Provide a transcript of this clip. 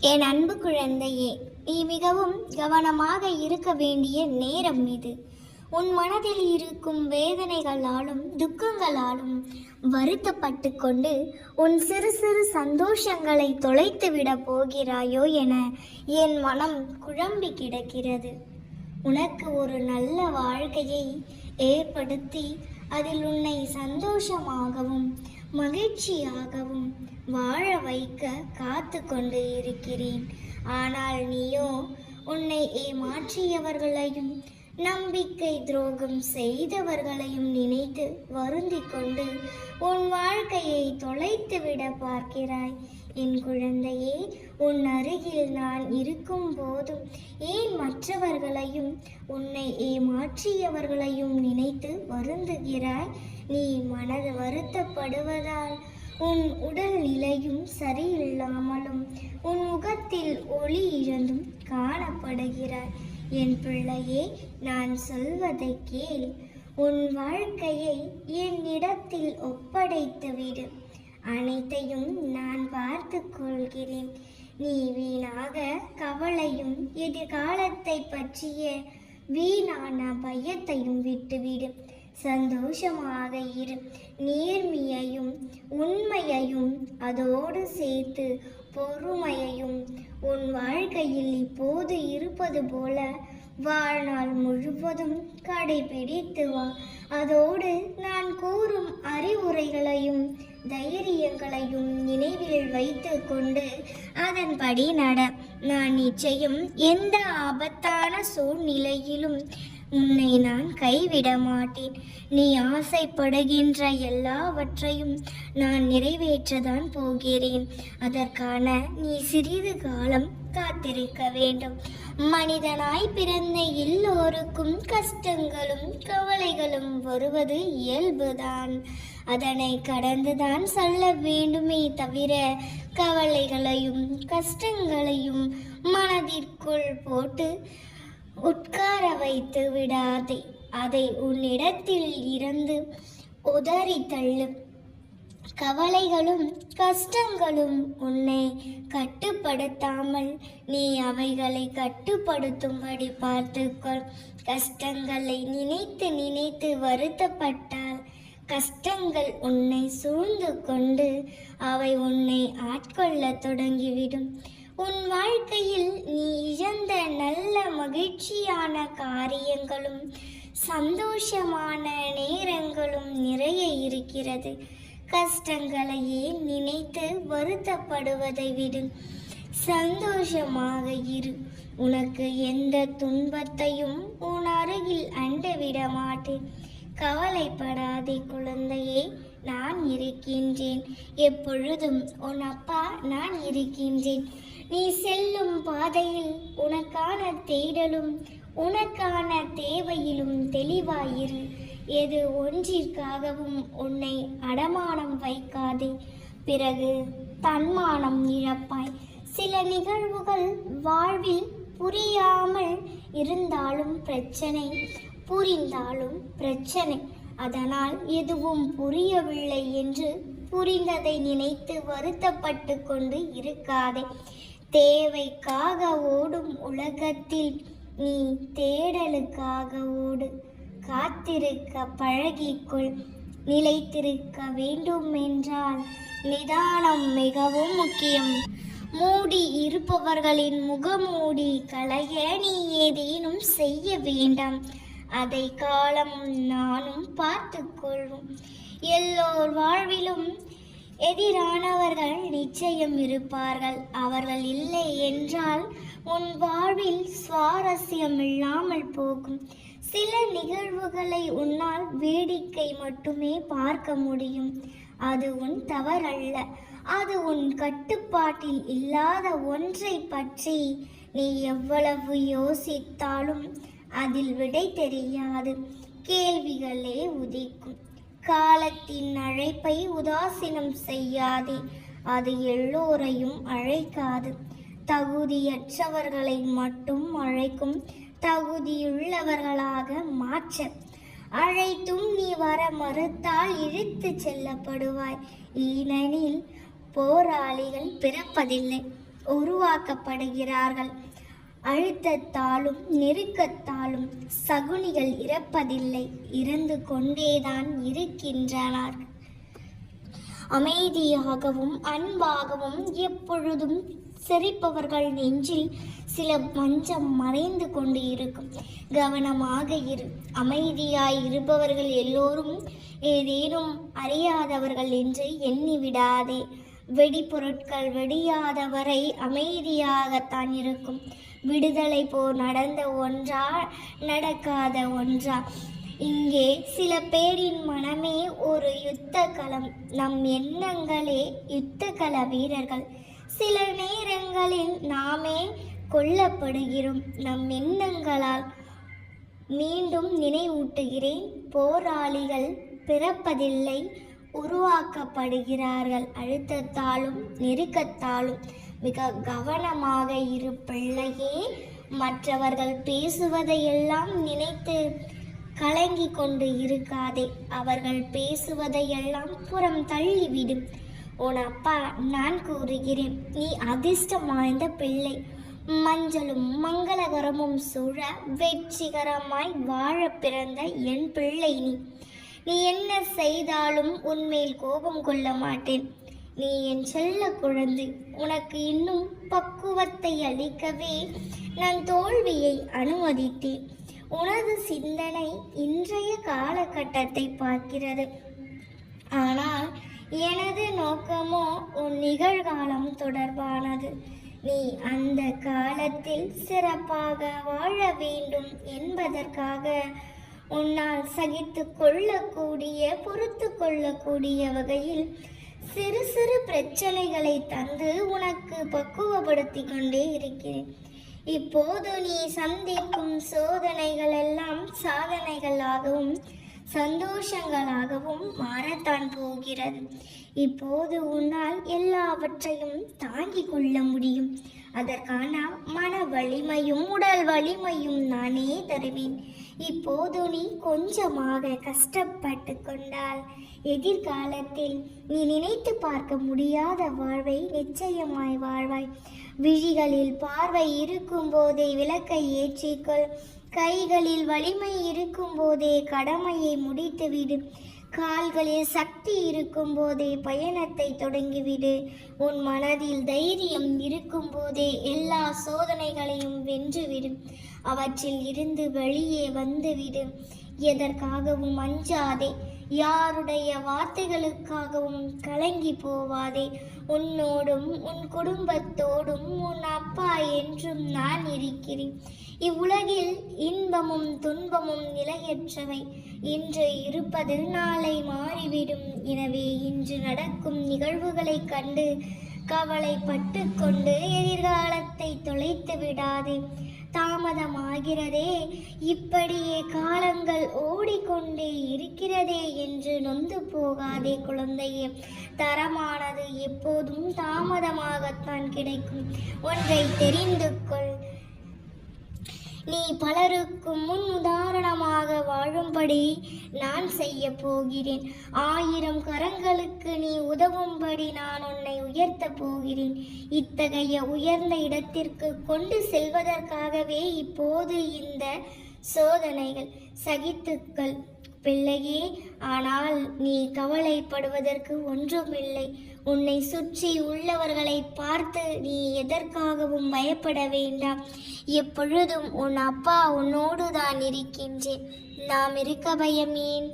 என் அன்பு குழந்தையே நீ மிகவும் கவனமாக இருக்க வேண்டிய நேரம் இது. உன் மனதில் இருக்கும் வேதனைகளாலும் துக்கங்களாலும் வருத்தப்பட்டு கொண்டு உன் சிறு சிறு சந்தோஷங்களை தொலைத்து விட போகிறாயோ என என் மனம் குழம்பி கிடக்கிறது. உனக்கு ஒரு நல்ல வாழ்க்கையை ஏற்படுத்தி அதில் உன்னை சந்தோஷமாகவும் மகிழ்ச்சியாகவும் வாழ வைக்க காத்து கொண்டு இருக்கிறேன். ஆனால் நீயோ உன்னை ஏமாற்றியவர்களையும் நம்பிக்கை துரோகம் செய்தவர்களையும் நினைத்து வருந்தி கொண்டு உன் வாழ்க்கையை தொலைத்து விட பார்க்கிறாய். என் குழந்தையே உன் அருகில் நான் இருக்கும் போதும் ஏன் மற்றவர்களையும் உன்னை ஏமாற்றியவர்களையும் நினைத்து வருந்துகிறாய்? நீ மனது வருத்தப்படுவதால் உன் உடல் நிலையும் சரியில்லாமலும் உன் முகத்தில் ஒளி இழந்தும் காணப்படுகிறாய். என் பிள்ளையே நான் சொல்வதை கேள். உன் வாழ்க்கையை என்னிடத்தில் ஒப்படைத்து விடு. அனைத்தையும் நான் பார்த்து கொள்கிறேன். நீ வீணாக கவலையும் எதிர்காலத்தை பற்றிய வீணான பயத்தையும் விட்டுவிடு. சந்தோஷமாக இரு. நேர்மையையும் உண்மையையும் அதோடு சேர்த்து பொறுமையையும் உன் வாழ்க்கையில் இப்போது இருப்பது போல வாழ்நாள் முழுவதும் கடைபிடித்து வா. அதோடு நான் கூறும் அறிவுரைகளையும் தைரியங்களையும் நினைவில் வைத்து கொண்டு அதன்படி நட. நான் நிச்சயம் எந்த ஆபத்தான சூழ்நிலையிலும் உன்னை நான் கைவிட மாட்டேன். நீ ஆசைப்படுகின்ற எல்லாவற்றையும் நான் நிறைவேற்றதான் போகிறேன். அதற்கான நீ சிறிது காலம் காத்திருக்க வேண்டும். மனிதனாய் பிறந்த எல்லோருக்கும் கஷ்டங்களும் கவலைகளும் வருவது இயல்புதான். அதனை கடந்துதான் சொல்ல வேண்டுமே தவிர கவலைகளையும் கஷ்டங்களையும் மனதிற்குள் போட்டு உட்கார வைத்து விடாதே. அதை உன்னிடத்தில் இருந்து உதறி தள்ளு. கவலைகளும் கஷ்டங்களும் உன்னை கட்டுப்படுத்தாமல் நீ அவைகளை கட்டுப்படுத்தும்படி பார்த்துக்கொள். கஷ்டங்களை நினைத்து நினைத்து வருத்தப்பட்டால் கஷ்டங்கள் உன்னை சூழ்ந்து கொண்டு அவை உன்னை ஆட்கொள்ளத் தொடங்கிவிடும். உன் வாழ்க்கையில் நீ இழந்த நல்ல மகிழ்ச்சியான காரியங்களும் சந்தோஷமான நேரங்களும் நிறைய இருக்கிறது. கஷ்டங்களையே நினைத்து வருத்தப்படுவதை விடு. சந்தோஷமாக இரு. உனக்கு எந்த துன்பத்தையும் உன் அருகில் அண்டவிட மாட்டேன். கவலைப்படாதே குழந்தையே நான் இருக்கின்றேன். எப்பொழுதும் உன் அப்பா நான் இருக்கின்றேன். நீ செல்லும் பாதையில் உனக்கான தேடலும் உனக்கான தேவையிலும் தெளிவாயிரு. எது ஒன்றிற்காகவும் உன்னை அடமானம் வைக்காதே. பிறகு தன்மானம் இழப்பாய். சில நிகழ்வுகள் வாழ்வில் புரியாமல் இருந்தாலும் பிரச்சனை. புரிந்தாலும் பிரச்சனை. அதனால் எதுவும் புரியவில்லை என்று புரிந்ததை நினைத்து வருத்தப்பட்டு கொண்டு இருக்காதே. தேவைக்காக ஓடும் உலகத்தில் நீ தேடலுக்காக ஓடு. காத்திருக்க பழகிக்கொள். நிலைத்திருக்க வேண்டும் என்றால் நிதானம் மிகவும் முக்கியம். மூடி இருப்பவர்களின் முகமூடி களைய நீ ஏதேனும் செய்ய வேண்டாம். அதை காலம் நானும் பார்த்து கொள்வோம் எல்லோர் வாழ்விலும் எதிரானவர்கள் நிச்சயம் இருப்பார்கள். அவர்கள் இல்லை என்றால் உன் வாழ்வில் சுவாரஸ்யம் இல்லாமல் போகும். சில நிகழ்வுகளை உன்னால் வேடிக்கை மட்டுமே பார்க்க முடியும். அது உன் தவறல்ல. அது உன் கட்டுப்பாட்டில் இல்லாத ஒன்றை பற்றி நீ எவ்வளவு யோசித்தாலும் அதில் விடை தெரியாது. கேள்விகளே உதிக்கும். காலத்தின் அழைப்பை உதாசீனம் செய்யாதே. அது எல்லோரையும் அழைக்காது. தகுதியற்றவர்களை மட்டும் அழைக்கும். தகுதியுள்ளவர்களாக மாற்ற. அழைத்தும் நீ வர மறுத்தால் இழுத்துச் செல்லப்படுவாய். ஏனெனில் போராளிகள் பிறப்பதில்லை. உருவாக்கப்படுகிறார்கள். அழுத்தத்தாலும் நெருக்கத்தாலும் சகுனிகள் இறப்பதில்லை. இறந்து கொண்டேதான் இருக்கின்றனர் அமைதியாகவும் அன்பாகவும் எப்பொழுதும் சிரிப்பவர்கள் நெஞ்சில் சில பஞ்சம் மறைந்து கொண்டு இருக்கும். கவனமாக இரு. அமைதியாய் இருப்பவர்கள் எல்லோரும் ஏதேனும் அறியாதவர்கள் என்று எண்ணி விடாதே. வெடிபொருட்கள் வெடியாத அமைதியாகத்தான் இருக்கும். விடுதலை போர் நடந்த ஒன்றா நடக்காத ஒன்றா. இங்கே சில பேரின் மனமே ஒரு யுத்த களம் நம் எண்ணங்களே யுத்த கள வீரர்கள். சில நேரங்களில் நாமே கொல்லப்படுகிறோம். நம் எண்ணங்களால் மீண்டும் நினைவூட்டுகிறேன். போராளிகள் பிறப்பதில்லை உருவாக்கப்படுகிறார்கள். அழுத்தத்தாலும் நெருக்கத்தாலும் மிக கவனமாக இரு பிள்ளையே மற்றவர்கள் பேசுவதையெல்லாம் நினைத்து கலங்கி கொண்டு இருக்காதே. அவர்கள் பேசுவதையெல்லாம் புறம் தள்ளிவிடும் உன் அப்பா நான் கூறுகிறேன் நீ அதிர்ஷ்டம் வாய்ந்த பிள்ளை. மஞ்சளும் மங்களகரமும் சூழ வெற்றிகரமாய் வாழ பிறந்த என் பிள்ளை நீ. நீ என்ன செய்தாலும் உன்மேல் கோபம் கொள்ள மாட்டேன். நீ என் செல்ல குழந்தை உனக்கு இன்னும் பக்குவத்தை அளிக்கவே நான் தோல்வியை அனுமதித்தேன். உனது சிந்தனை இன்றைய காலகட்டத்தை பார்க்கிறது. ஆனால் எனது நோக்கமோ உன் நிகழ்காலம் தொடர்பானது. நீ அந்த காலத்தில் சிறப்பாக வாழ வேண்டும் என்பதற்காக உன்னால் சகித்து கொள்ளக்கூடிய பொறுத்து கொள்ளக்கூடிய வகையில் சிறு சிறு பிரச்சனைகளை தந்து உனக்கு பக்குவப்படுத்தி கொண்டே இருக்கிறேன். இப்போது நீ சந்திக்கும் சோதனைகள் எல்லாம் சாதனைகளாகவும் சந்தோஷங்களாகவும் மாறத்தான் போகிறது. இப்போது உன்னால் எல்லாவற்றையும் தாங்கிக் கொள்ள முடியும். அதற்கான மன வலிமையும் உடல் வலிமையும் நானே தருவேன். இப்போது நீ கொஞ்சமாக கஷ்டப்பட்டு கொண்டால் எதிர்காலத்தில் நீ நினைத்து பார்க்க முடியாத வாழ்வை நிச்சயமாய் வாழ்வாய். விழிகளில் பார்வை இருக்கும் போதே விளக்கை ஏற்றிக்கொள். கைகளில் வலிமை இருக்கும் போதே கடமையை முடித்துவிடு. கால்களில் சக்தி இருக்கும் போதே பயணத்தை தொடங்கிவிடு. உன் மனதில் தைரியம் இருக்கும் போதே எல்லா சோதனைகளையும் வென்றுவிடு. அவற்றில் இருந்து வெளியே வந்துவிடு. எதற்காகவும் அஞ்சாதே. யாருடைய வார்த்தைகளுக்காகவும் கலங்கி போவாதே. உன்னோடும் உன் குடும்பத்தோடும் உன் அப்பா என்றும் நான் இருக்கிறேன். இவ்வுலகில் இன்பமும் துன்பமும் நிலையற்றவை. இன்று இருப்பது நாளை மாறிவிடும். எனவே இன்று நடக்கும் நிகழ்வுகளைக் கண்டு கவலைப்பட்டு கொண்டு எதிர்காலத்தை தொலைத்து விடாதே. தாமதமாகிறதே. இப்படியே காலங்கள் ஓடிக்கொண்டே இருக்கிறதே என்று நொந்து போகாதே குழந்தையே. தரமானது எப்போதும் தாமதமாகத்தான் கிடைக்கும். ஒன்றை தெரிந்து கொள். நீ பலருக்கு முன் உதாரணமாக வாழும்படி நான் செய்ய போகிறேன். ஆயிரம் கரங்களுக்கு நீ உதவும்படி நான் உன்னை உயர்த்தப் போகிறேன். இத்தகைய உயர்ந்த இடத்திற்கு கொண்டு செல்வதற்காகவே இப்போது இந்த சோதனைகள் சகித்துக்கள். பிள்ளையே ஆனால் நீ கவலைப்படுவதற்கு ஒன்றுமில்லை. உன்னை சுற்றி உள்ளவர்களை பார்த்து நீ எதற்காகவும் பயப்பட வேண்டாம். எப்பொழுதும் உன் அப்பா உன்னோடு தான் இருக்கின்றேன். நாம் இருக்க பயமேன்